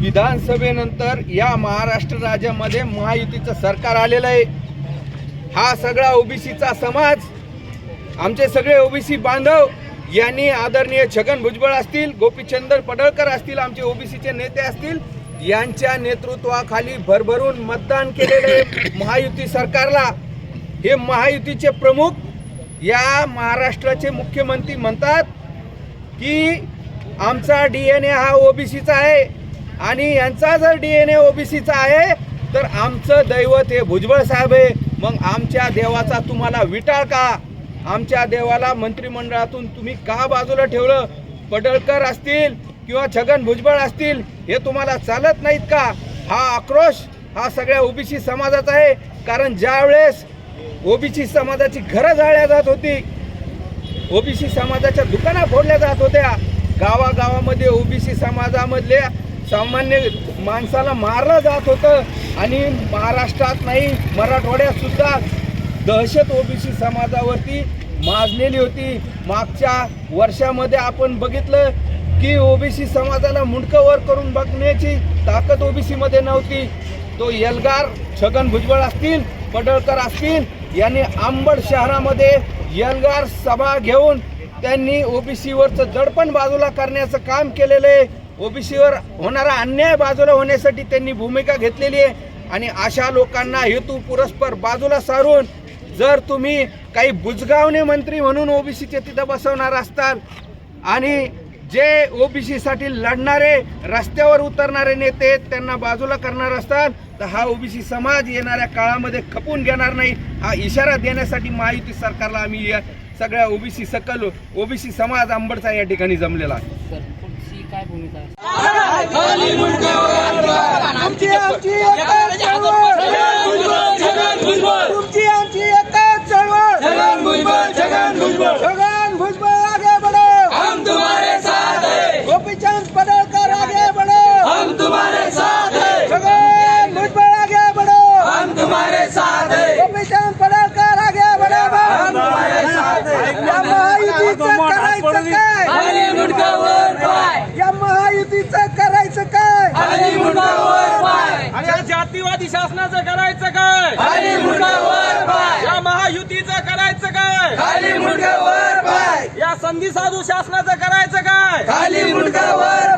विधानसभेनंतर या महाराष्ट्र राज्यामध्ये महायुतीचं सरकार आलेलं आहे. हा सगळा ओबीसीचा समाज आमचे सगळे ओबीसी बांधव यांनी आदरणीय छगन भुजबळ असतील गोपीचंद पडळकर असतील आमचे ओबीसीचे नेते असतील यांच्या नेतृत्वाखाली भरभरून मतदान केलेले महायुती सरकारला. हे महायुतीचे प्रमुख या महाराष्ट्राचे मुख्यमंत्री म्हणतात की आमचा डी एन ए हा ओबीसीचा आहे. आणि यांचा जर डी एन ए ओबीसीचा आहे तर आमचं दैवत हे भुजबळ साहेब आहे. मग आमच्या देवाचा तुम्हाला विटाळ का? आमच्या देवाला मंत्रिमंडळातून तुम्ही का बाजूला ठेवलं? पडळकर असतील किंवा छगन भुजबळ असतील हे तुम्हाला चालत नाहीत का? हा आक्रोश हा सगळ्या ओबीसी समाजाचा आहे. कारण ज्यावेळेस ओबीसी समाजाची घरं जाळल्या जात होती ओबीसी समाजाच्या दुकाना फोडल्या जात होत्या. गावागावामध्ये ओबीसी समाजामधल्या सामान्य माणसाला मारलं जात होतं. आणि महाराष्ट्रात नाही मराठवाड्यात सुद्धा दहशत ओबीसी समाजावरती माजलेली होती. मागच्या वर्षामध्ये आपण बघितलं की ओबीसी समाजाला मुंडकं वर करून बघण्याची ताकद ओबीसीमध्ये नव्हती. तो एल्गार छगन भुजबळ असतील पडळकर असतील यांनी आंबड शहरामध्ये एल्गार सभा घेऊन त्यांनी ओबीसीवरचं दडपण बाजूला करण्याचं काम केलेलं आहे. ओबीसीवर होणारा अन्याय बाजूला होण्यासाठी त्यांनी भूमिका घेतलेली आहे. आणि अशा लोकांना हेतू पुरस्पर बाजूला सारून जर तुम्ही काही बुजगावणे मंत्री म्हणून ओबीसीचे तिथं बसवणार असताल आणि जे ओबीसीसाठी लढणारे रस्त्यावर उतरणारे नेते त्यांना बाजूला करणार असतात तर हा ओबीसी समाज येणाऱ्या काळामध्ये खपून घेणार नाही. हा इशारा देण्यासाठी महायुती सरकारला आम्ही या सगळ्या ओबीसी सकल ओबीसी समाज आंबडचा या ठिकाणी जमलेला आहे. કાંઈ ભૂમિકા शासनाचं करायचं काय? खाली मुंडकावर पाय. या महायुतीचं करायचं काय? खाली मुंडकावर पाय. या संधी साधू शासनाचं करायचं काय? खाली मुंडकावर